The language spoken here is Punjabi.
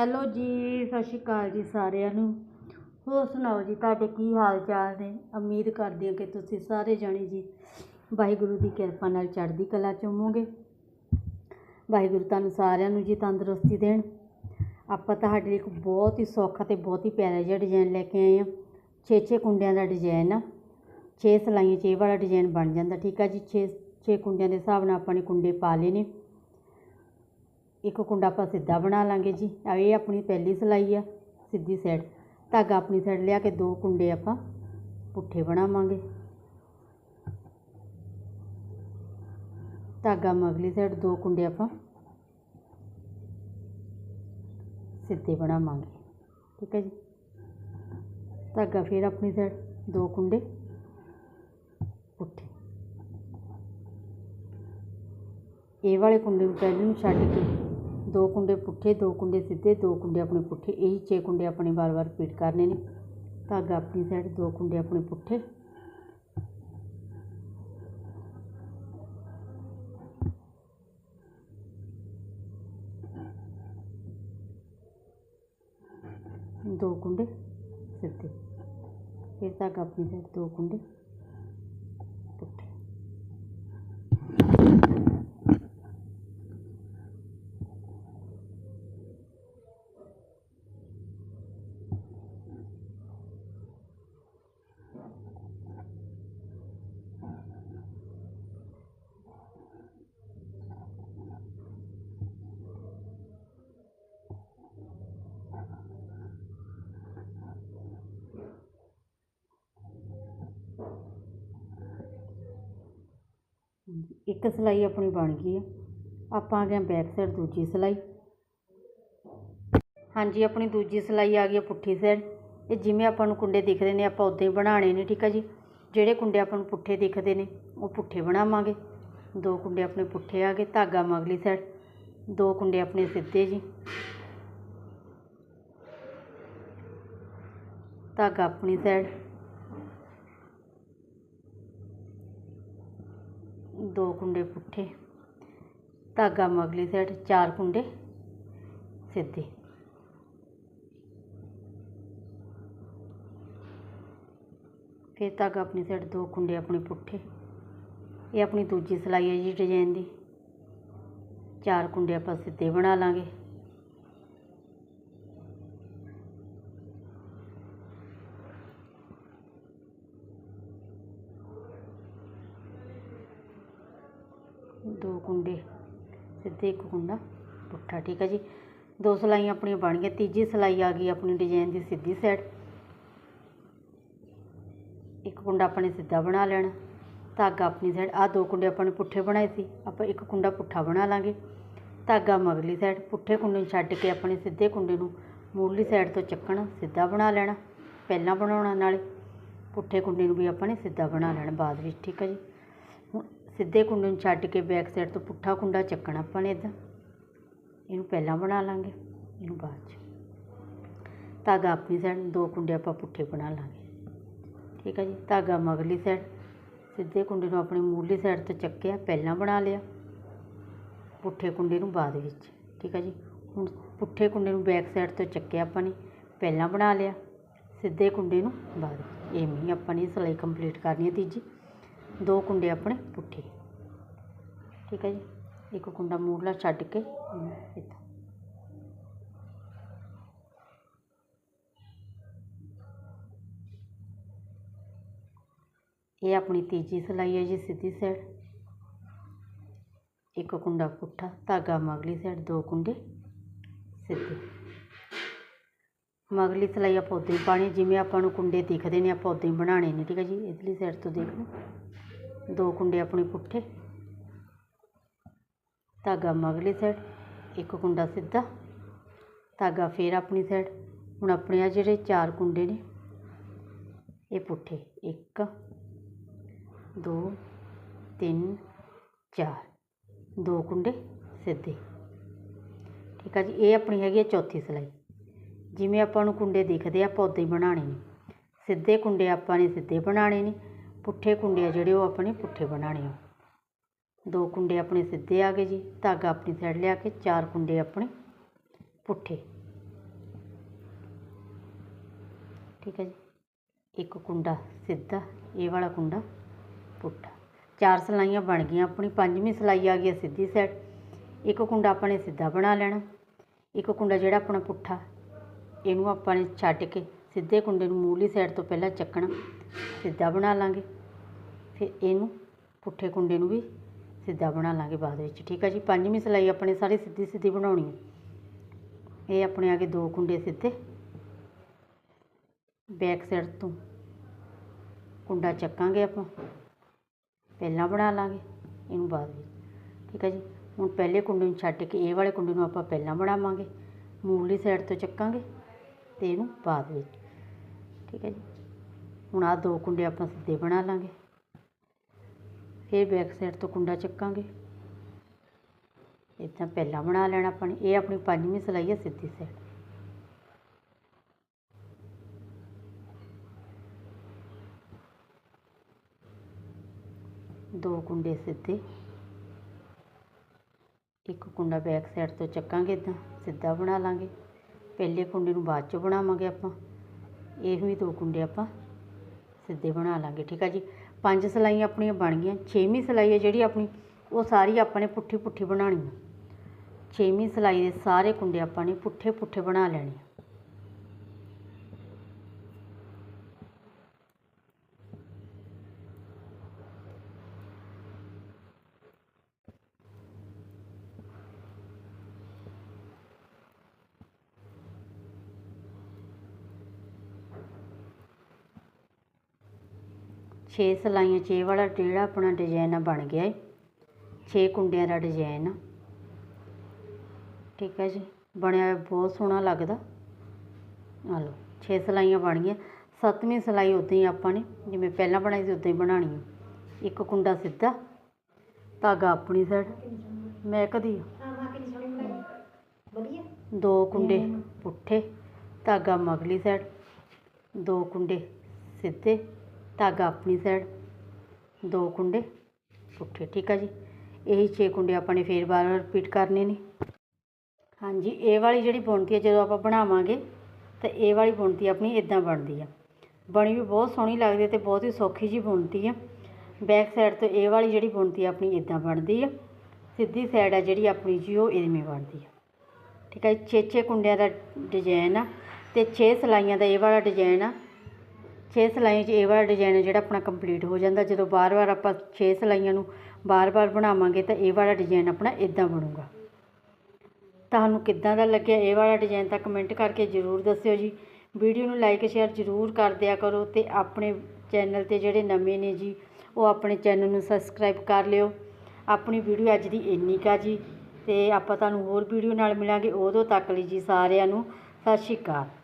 ਹੈਲੋ ਜੀ, ਸਤਿ ਸ਼੍ਰੀ ਅਕਾਲ ਜੀ ਸਾਰਿਆਂ ਨੂੰ। ਹੋਰ ਸੁਣਾਓ ਜੀ, ਤੁਹਾਡੇ ਕੀ ਹਾਲ ਚਾਲ ਨੇ? ਉਮੀਦ ਕਰਦੀ ਹਾਂ ਕਿ ਤੁਸੀਂ ਸਾਰੇ ਜਾਣੇ ਜੀ ਵਾਹਿਗੁਰੂ ਦੀ ਕਿਰਪਾ ਨਾਲ ਚੜ੍ਹਦੀ ਕਲਾ ਚ ਹੋਵੋਗੇ। ਵਾਹਿਗੁਰੂ ਤੁਹਾਨੂੰ ਸਾਰਿਆਂ ਨੂੰ ਜੀ ਤੰਦਰੁਸਤੀ ਦੇਣ। ਆਪਾਂ ਤੁਹਾਡੇ ਲਈ ਇੱਕ ਬਹੁਤ ਹੀ ਸੌਖਾ ਤੇ ਬਹੁਤ ਹੀ ਪਿਆਰਾ ਜਿਹਾ ਡਿਜ਼ਾਈਨ ਲੈ ਕੇ ਆਏ ਹਾਂ। ਛੇ ਛੇ ਕੁੰਡਿਆਂ ਦਾ ਡਿਜ਼ਾਈਨ ਆ ਛੇ ਸਲਾਈਆਂ 'ਚ ਵਾਲਾ ਡਿਜ਼ਾਈਨ ਬਣ ਜਾਂਦਾ, ਠੀਕ ਆ ਜੀ? ਛੇ ਛੇ ਕੁੰਡਿਆਂ ਦੇ ਹਿਸਾਬ ਨਾਲ ਆਪਾਂ ਨੇ ਕੁੰਡੇ ਪਾ ਲਏ ਨੇ। ਇੱਕ ਕੁੰਡਾ ਆਪਾਂ ਸਿੱਧਾ ਬਣਾ ਲਾਂਗੇ ਜੀ। ਇਹ ਆਪਣੀ ਪਹਿਲੀ ਸਲਾਈ ਆ, ਸਿੱਧੀ ਸਾਈਡ ਧਾਗਾ ਆਪਣੀ ਸਾਈਡ ਲਿਆ ਕੇ ਦੋ ਕੁੰਡੇ ਆਪਾਂ ਪੁੱਠੇ ਬਣਾਵਾਂਗੇ। ਧਾਗਾ ਮਗਲੀ ਸਾਈਡ ਦੋ ਕੁੰਡੇ ਆਪਾਂ ਸਿੱਧੇ ਬਣਾਵਾਂਗੇ। ਠੀਕ ਹੈ ਜੀ। ਧਾਗਾ ਫਿਰ ਆਪਣੀ ਸਾਈਡ ਦੋ ਕੁੰਡੇ ਪੁੱਠੇ। ਇਹ ਵਾਲੇ ਕੁੰਡੇ ਨੂੰ ਪਹਿਲੇ ਨੂੰ ਛੱਡ ਕੇ ਦੋ ਕੁੰਡੇ ਪੁੱਠੇ, ਦੋ ਕੁੰਡੇ ਸਿੱਧੇ, ਦੋ ਕੁੰਡੇ ਆਪਣੇ ਪੁੱਠੇ, ਇਹੀ ਛੇ ਕੁੰਡੇ ਆਪਣੇ ਵਾਰ-ਵਾਰ ਰਿਪੀਟ ਕਰਨੇ ਨੇ। ਧਾਗਾ ਆਪਣੀ ਸਾਈਡ ਦੋ ਕੁੰਡੇ ਆਪਣੇ ਪੁੱਠੇ। ਦੋ ਕੁੰਡੇ ਸਿੱਧੇ। ਫਿਰ ਧਾਗਾ ਆਪਣੀ ਸਾਈਡ ਦੋ ਕੁੰਡੇ ਪੁੱਠੇ ਹਾਂਜੀ, ਇੱਕ ਸਿਲਾਈ ਆਪਣੀ ਬਣ ਗਈ ਆ। ਆਪਾਂ ਆ ਗਏ ਬੈਕ ਸਾਈਡ ਦੂਜੀ ਸਿਲਾਈ। ਹਾਂਜੀ, ਆਪਣੀ ਦੂਜੀ ਸਿਲਾਈ ਆ ਗਈ ਆ ਪੁੱਠੀ ਸਾਈਡ ਇਹ ਜਿਵੇਂ ਆਪਾਂ ਨੂੰ ਕੁੰਡੇ ਦਿਖਦੇ ਨੇ, ਆਪਾਂ ਉਦਾਂ ਹੀ ਬਣਾਉਣੇ ਨੇ, ਠੀਕ ਆ ਜੀ? ਜਿਹੜੇ ਕੁੰਡੇ ਆਪਾਂ ਨੂੰ ਪੁੱਠੇ ਦਿਖਦੇ ਨੇ, ਉਹ ਪੁੱਠੇ ਬਣਾਵਾਂਗੇ। ਦੋ ਕੁੰਡੇ ਆਪਣੇ ਪੁੱਠੇ ਆ ਗਏ, ਧਾਗਾ ਮਗਲੀ ਸਾਈਡ ਦੋ ਕੁੰਡੇ ਆਪਣੇ ਸਿੱਧੇ ਜੀ। ਧਾਗਾ ਆਪਣੀ ਸਾਈਡ ਦੋ ਕੁੰਡੇ ਪੁੱਠੇ, ਧਾਗਾ ਮਗਲੀ ਸਾਈਡ ਚਾਰ ਕੁੰਡੇ ਸਿੱਧੇ। ਫਿਰ ਧਾਗਾ ਆਪਣੀ ਸਾਈਡ ਦੋ ਕੁੰਡੇ ਆਪਣੇ ਪੁੱਠੇ, ਇਹ ਆਪਣੀ ਦੂਜੀ ਸਿਲਾਈ ਹੈ ਜੀ ਡਿਜ਼ਾਈਨ ਦੀ। ਚਾਰ ਕੁੰਡੇ ਆਪਾਂ ਸਿੱਧੇ ਬਣਾ ਲਾਂਗੇ। ਦੋ ਕੁੰਡੇ, ਸਿੱਧੇ ਇੱਕ ਕੁੰਡਾ ਪੁੱਠਾ, ਠੀਕ ਹੈ ਜੀ। ਦੋ ਸਿਲਾਈਆਂ ਆਪਣੀਆਂ ਬਣ ਗਈਆਂ, ਤੀਜੀ ਸਿਲਾਈ ਆ ਗਈ ਆਪਣੀ ਡਿਜ਼ਾਈਨ ਦੀ ਸਿੱਧੀ ਸਾਈਡ ਇੱਕ ਕੁੰਡਾ ਆਪਣੇ ਸਿੱਧਾ ਬਣਾ ਲੈਣਾ, ਧਾਗਾ ਆਪਣੀ ਸਾਈਡ ਆ ਦੋ ਕੁੰਡੇ ਆਪਾਂ ਨੇ ਪੁੱਠੇ ਬਣਾਏ ਸੀ, ਆਪਾਂ ਇੱਕ ਕੁੰਡਾ ਪੁੱਠਾ ਬਣਾ ਲਾਂਗੇ। ਧਾਗਾ ਮਗਲੀ ਸਾਈਡ ਪੁੱਠੇ ਕੁੰਡੇ ਨੂੰ ਛੱਡ ਕੇ ਆਪਣੇ ਸਿੱਧੇ ਕੁੰਡੇ ਨੂੰ ਮੂਰਲੀ ਸਾਈਡ ਤੋਂ ਚੱਕਣਾ, ਸਿੱਧਾ ਬਣਾ ਲੈਣਾ, ਪਹਿਲਾਂ ਬਣਾਉਣਾ ਨਾਲੇ। ਪੁੱਠੇ ਕੁੰਡੇ ਨੂੰ ਵੀ ਆਪਾਂ ਨੇ ਸਿੱਧਾ ਬਣਾ ਲੈਣਾ ਬਾਅਦ ਵਿੱਚ, ਠੀਕ ਹੈ ਜੀ। ਸਿੱਧੇ ਕੁੰਡੇ ਨੂੰ ਛੱਡ ਕੇ ਬੈਕ ਸਾਈਡ ਤੋਂ ਪੁੱਠਾ ਕੁੰਡਾ ਚੱਕਣਾ ਆਪਾਂ ਨੇ ਇੱਦਾਂ ਇਹਨੂੰ ਪਹਿਲਾਂ ਬਣਾ ਲਾਂਗੇ, ਇਹਨੂੰ ਬਾਅਦ 'ਚ। ਧਾਗਾ ਆਪਣੀ ਸਾਈਡ ਦੋ ਕੁੰਡੇ ਆਪਾਂ ਪੁੱਠੇ ਬਣਾ ਲਾਂਗੇ। ਠੀਕ ਹੈ ਜੀ? ਧਾਗਾ ਮਗਲੀ ਸਾਈਡ ਸਿੱਧੇ ਕੁੰਡੇ ਨੂੰ ਆਪਣੀ ਮੂਰਲੀ ਸਾਈਡ ਤੋਂ ਚੱਕਿਆ, ਪਹਿਲਾਂ ਬਣਾ ਲਿਆ। ਪੁੱਠੇ ਕੁੰਡੇ ਨੂੰ ਬਾਅਦ ਵਿੱਚ। ਠੀਕ ਹੈ ਜੀ? ਹੁਣ ਪੁੱਠੇ ਕੁੰਡੇ ਨੂੰ ਬੈਕ ਸਾਈਡ ਤੋਂ ਚੱਕਿਆ ਆਪਾਂ ਨੇ, ਪਹਿਲਾਂ ਬਣਾ ਲਿਆ। ਸਿੱਧੇ ਕੁੰਡੇ ਨੂੰ ਬਾਅਦ ਵਿੱਚ। ਇਵੇਂ ਹੀ ਆਪਾਂ ਨੇ ਸਿਲਾਈ ਕੰਪਲੀਟ ਕਰਨੀ ਹੈ ਤੀਜੀ। ਦੋ ਕੁੰਡੇ ਆਪਣੇ ਪੁੱਠੇ। ਠੀਕ ਹੈ ਜੀ? ਇੱਕ ਕੁੰਡਾ ਮੂਰਲਾ ਛੱਡ ਕੇ ਇਹਨੂੰ ਇਹ ਆਪਣੀ ਤੀਜੀ ਸਿਲਾਈ ਹੈ ਜੀ, ਸਿੱਧੀ ਸਾਈਡ ਇੱਕ ਕੁੰਡਾ ਪੁੱਠਾ, ਧਾਗਾ ਮਗਲੀ ਸਾਈਡ ਦੋ ਕੁੰਡੇ ਸਿੱਧੇ। ਮਗਲੀ ਸਿਲਾਈ ਆਪਾਂ ਉੱਦਾਂ ਹੀ ਪਾਣੀ ਜਿਵੇਂ ਆਪਾਂ ਨੂੰ ਕੁੰਡੇ ਦਿਖਦੇ ਨੇ, ਆਪਾਂ ਉੱਦਾਂ ਹੀ ਬਣਾਉਣੇ ਨੇ। ਠੀਕ ਹੈ ਜੀ? ਇਧਰਲੀ ਸਾਈਡ ਤੋਂ ਦੇਖ ਲਓ। ਦੋ ਕੁੰਡੇ ਆਪਣੇ ਪੁੱਠੇ। ਧਾਗਾ ਮਗਲੀ ਸਾਈਡ ਇੱਕ ਕੁੰਡਾ ਸਿੱਧਾ। ਧਾਗਾ ਫੇਰ ਆਪਣੀ ਸਾਈਡ ਹੁਣ ਆਪਣੇ ਆ ਜਿਹੜੇ ਚਾਰ ਕੁੰਡੇ ਨੇ, ਇਹ ਪੁੱਠੇ। ਇੱਕ, ਦੋ, ਤਿੰਨ, ਚਾਰ। ਦੋ ਕੁੰਡੇ ਸਿੱਧੇ। ਠੀਕ ਆ ਜੀ, ਇਹ ਆਪਣੀ ਹੈਗੀ ਹੈ ਚੌਥੀ ਸਿਲਾਈ। ਜਿਵੇਂ ਆਪਾਂ ਨੂੰ ਕੁੰਡੇ ਦਿਖਦੇ ਆ ਪੌਦੇ ਉੱਦਾਂ ਹੀ ਬਣਾਉਣੇ ਨੇ। ਸਿੱਧੇ ਕੁੰਡੇ ਆਪਾਂ ਨੇ ਸਿੱਧੇ ਬਣਾਉਣੇ ਨੇ। ਪੁੱਠੇ ਕੁੰਡੇ ਆ ਜਿਹੜੇ ਉਹ ਆਪਣੇ ਪੁੱਠੇ ਬਣਾਉਣੇ ਆ। ਦੋ ਕੁੰਡੇ ਆਪਣੇ ਸਿੱਧੇ ਆ ਗਏ ਜੀ, ਧਾਗਾ ਆਪਣੀ ਸਾਈਡ ਲਿਆ ਕੇ, ਚਾਰ ਕੁੰਡੇ ਆਪਣੇ ਪੁੱਠੇ। ਠੀਕ ਹੈ ਜੀ। ਇੱਕ ਕੁੰਡਾ ਸਿੱਧਾ, ਇਹ ਵਾਲਾ ਕੁੰਡਾ ਪੁੱਠਾ। ਚਾਰ ਸਲਾਈਆਂ ਬਣ ਗਈਆਂ ਆਪਣੀ, ਪੰਜਵੀਂ ਸਲਾਈ ਆ ਗਈ ਸਿੱਧੀ ਸਾਈਡ। ਇੱਕ ਕੁੰਡਾ ਆਪਾਂ ਨੇ ਸਿੱਧਾ ਬਣਾ ਲੈਣਾ। ਇੱਕ ਕੁੰਡਾ ਜਿਹੜਾ ਆਪਣਾ ਪੁੱਠਾ, ਇਹਨੂੰ ਆਪਾਂ ਨੇ ਛੱਡ ਕੇ ਸਿੱਧੇ ਕੁੰਡੇ ਨੂੰ ਮੂਹਰਲੀ ਸਾਈਡ ਤੋਂ ਪਹਿਲਾਂ ਚੱਕਣਾ। ਸਿੱਧਾ ਬਣਾ ਲਾਂਗੇ। ਫਿਰ ਇਹਨੂੰ ਪੁੱਠੇ ਕੁੰਡੇ ਨੂੰ ਵੀ ਸਿੱਧਾ ਬਣਾ ਲਾਂਗੇ ਬਾਅਦ ਵਿੱਚ। ਠੀਕ ਹੈ ਜੀ? ਪੰਜਵੀਂ ਸਿਲਾਈ ਆਪਣੇ ਸਾਰੀ ਸਿੱਧੀ ਸਿੱਧੀ ਬਣਾਉਣੀ ਹੈ ਇਹ ਆਪਣੇ ਆ ਗਏ ਦੋ ਕੁੰਡੇ ਸਿੱਧੇ। ਬੈਕ ਸਾਈਡ ਤੋਂ ਕੁੰਡਾ ਚੱਕਾਂਗੇ ਆਪਾਂ। ਪਹਿਲਾਂ ਬਣਾ ਲਾਂਗੇ ਇਹਨੂੰ ਬਾਅਦ ਵਿੱਚ। ਠੀਕ ਹੈ ਜੀ? ਹੁਣ ਪਹਿਲੇ ਕੁੰਡੇ ਨੂੰ ਛੱਡ ਕੇ ਇਹ ਵਾਲੇ ਕੁੰਡੇ ਨੂੰ ਆਪਾਂ ਪਹਿਲਾਂ ਬਣਾਵਾਂਗੇ। ਮੂਲੀ ਸਾਈਡ ਤੋਂ ਚੱਕਾਂਗੇ ਤੇ ਇਹਨੂੰ ਬਾਅਦ ਵਿੱਚ। ਠੀਕ ਹੈ ਜੀ? ਹੁਣ ਆਹ ਦੋ ਕੁੰਡੇ ਆਪਾਂ ਸਿੱਧੇ ਬਣਾ ਲਾਂਗੇ। ਫਿਰ ਬੈਕ ਸਾਈਡ ਤੋਂ ਕੁੰਡਾ ਚੱਕਾਂਗੇ। ਇੱਦਾਂ ਪਹਿਲਾਂ ਬਣਾ ਲੈਣਾ ਆਪਾਂ ਨੇ। ਇਹ ਆਪਣੀ ਪੰਜਵੀਂ ਸਿਲਾਈ ਹੈ ਸਿੱਧੀ ਸਾਈਡ ਦੋ ਕੁੰਡੇ ਸਿੱਧੇ। ਇੱਕ ਕੁੰਡਾ ਬੈਕ ਸਾਈਡ ਤੋਂ ਚੱਕਾਂਗੇ ਇਦਾਂ, ਸਿੱਧਾ ਬਣਾ ਲਾਂਗੇ। ਪਹਿਲੇ ਕੁੰਡੇ ਨੂੰ ਬਾਅਦ ਚੋਂ ਬਣਾਵਾਂਗੇ ਆਪਾਂ। ਇਹ ਵੀ ਦੋ ਕੁੰਡੇ ਆਪਾਂ ਸਿੱਧੇ ਬਣਾ ਲਾਂਗੇ, ਠੀਕ ਆ ਜੀ? ਪੰਜ ਸਲਾਈਆਂ ਆਪਣੀਆਂ ਬਣ ਗਈਆਂ, ਛੇਵੀਂ ਸਲਾਈ ਹੈ ਜਿਹੜੀ ਆਪਣੀ, ਉਹ ਸਾਰੀ ਆਪਾਂ ਨੇ ਪੁੱਠੀ ਪੁੱਠੀ ਬਣਾਉਣੀ ਆ। ਛੇਵੀਂ ਸਲਾਈ ਦੇ ਸਾਰੇ ਕੁੰਡੇ ਆਪਾਂ ਨੇ ਪੁੱਠੇ ਪੁੱਠੇ ਬਣਾ ਲੈਣੇ ਆ ਛੇ ਸਲਾਈਆਂ 'ਚ ਵਾਲਾ ਜਿਹੜਾ ਆਪਣਾ ਡਿਜ਼ਾਈਨ ਬਣ ਗਿਆ ਏ। ਛੇ ਕੁੰਡਿਆਂ ਦਾ ਡਿਜ਼ਾਈਨ ਠੀਕ ਹੈ ਜੀ, ਬਣਿਆ ਹੋਇਆ ਬਹੁਤ ਸੋਹਣਾ ਲੱਗਦਾ। ਆ ਲਓ, ਛੇ ਸਲਾਈਆਂ ਬਣ ਗਈਆਂ। ਸੱਤਵੀਂ ਸਲਾਈ ਉੱਦਾਂ ਹੀ ਆਪਾਂ ਨੇ, ਜਿਵੇਂ ਪਹਿਲਾਂ ਬਣਾਈ ਸੀ ਉੱਦਾਂ ਹੀ ਬਣਾਉਣੀ ਹੈ ਇੱਕ ਕੁੰਡਾ ਸਿੱਧਾ, ਧਾਗਾ ਆਪਣੀ ਸਾਈਡ ਮੈਂ ਕਦੀ ਦੋ ਕੁੰਡੇ ਪੁੱਠੇ, ਧਾਗਾ ਮਗਲੀ ਸਾਈਡ ਦੋ ਕੁੰਡੇ ਸਿੱਧੇ। ਧਾਗਾ ਆਪਣੀ ਸਾਈਡ ਦੋ ਕੁੰਡੇ ਪੁੱਠੇ, ਠੀਕ ਆ ਜੀ। ਇਹੀ ਛੇ ਕੁੰਡੇ ਆਪਾਂ ਨੇ ਫੇਰ ਬਾਰ ਰਿਪੀਟ ਕਰਨੇ ਨੇ। ਹਾਂਜੀ, ਇਹ ਵਾਲੀ ਜਿਹੜੀ ਬੁਣਤੀ ਹੈ ਜਦੋਂ ਆਪਾਂ ਬਣਾਵਾਂਗੇ, ਤਾਂ ਇਹ ਵਾਲੀ ਬੁਣਤੀ ਆਪਣੀ ਇਦਾਂ ਬਣਦੀ ਆ। ਬਣੀ ਵੀ ਬਹੁਤ ਸੋਹਣੀ ਲੱਗਦੀ ਹੈ ਤੇ ਬਹੁਤ ਹੀ ਸੌਖੀ ਜੀ ਬੁਣਤੀ ਆ। ਬੈਕ ਸਾਈਡ ਤੋਂ ਇਹ ਵਾਲੀ ਜਿਹੜੀ ਬੁਣਤੀ ਆਪਣੀ ਇਦਾਂ ਬਣਦੀ ਆ। ਸਿੱਧੀ ਸਾਈਡ ਆ ਜਿਹੜੀ ਆਪਣੀ ਜੀ, ਉਹ ਇਵੇਂ ਬਣਦੀ ਆ। ਠੀਕ ਹੈ ਛੇ ਛੇ ਕੁੰਡਿਆਂ ਦਾ ਡਿਜ਼ਾਈਨ ਆ ਤੇ 6 ਸਲਾਈਆਂ ਦਾ ਇਹ ਵਾਲਾ ਡਿਜ਼ਾਈਨ ਆ। 6 ਸਲਾਈਆਂ 'ਚ ਇਹ ਵਾਲਾ ਡਿਜ਼ਾਈਨ ਜਿਹੜਾ ਆਪਣਾ ਕੰਪਲੀਟ ਹੋ ਜਾਂਦਾ। ਜਦੋਂ ਬਾਰ-ਬਾਰ ਆਪਾਂ 6 ਸਲਾਈਆਂ ਨੂੰ ਬਾਰ-ਬਾਰ ਬਣਾਵਾਂਗੇ ਤਾਂ ਇਹ ਵਾਲਾ ਡਿਜ਼ਾਈਨ ਆਪਣਾ ਇਦਾਂ ਬਣੂਗਾ। ਤੁਹਾਨੂੰ ਕਿੱਦਾਂ ਦਾ ਲੱਗਿਆ ਇਹ ਵਾਲਾ ਡਿਜ਼ਾਈਨ ਤਾਂ ਕਮੈਂਟ ਕਰਕੇ ਜ਼ਰੂਰ ਦੱਸਿਓ ਜੀ। ਵੀਡੀਓ ਨੂੰ ਲਾਈਕ ਸ਼ੇਅਰ ਜ਼ਰੂਰ ਕਰ ਦਿਆ ਕਰੋ ਤੇ ਆਪਣੇ ਚੈਨਲ ਤੇ ਜਿਹੜੇ ਨਵੇਂ ਨੇ ਜੀ, ਉਹ ਆਪਣੇ ਚੈਨਲ ਨੂੰ ਸਬਸਕ੍ਰਾਈਬ ਕਰ ਲਿਓ। ਆਪਣੀ ਵੀਡੀਓ ਅੱਜ ਦੀ ਇੰਨੀ ਕਾ ਜੀ ਤੇ ਆਪਾਂ ਤੁਹਾਨੂੰ ਹੋਰ ਵੀਡੀਓ ਨਾਲ ਮਿਲਾਂਗੇ। ਉਦੋਂ ਤੱਕ ਲਈ ਜੀ ਸਾਰਿਆਂ ਨੂੰ ਸਤਿ ਸ਼੍ਰੀ ਅਕਾਲ।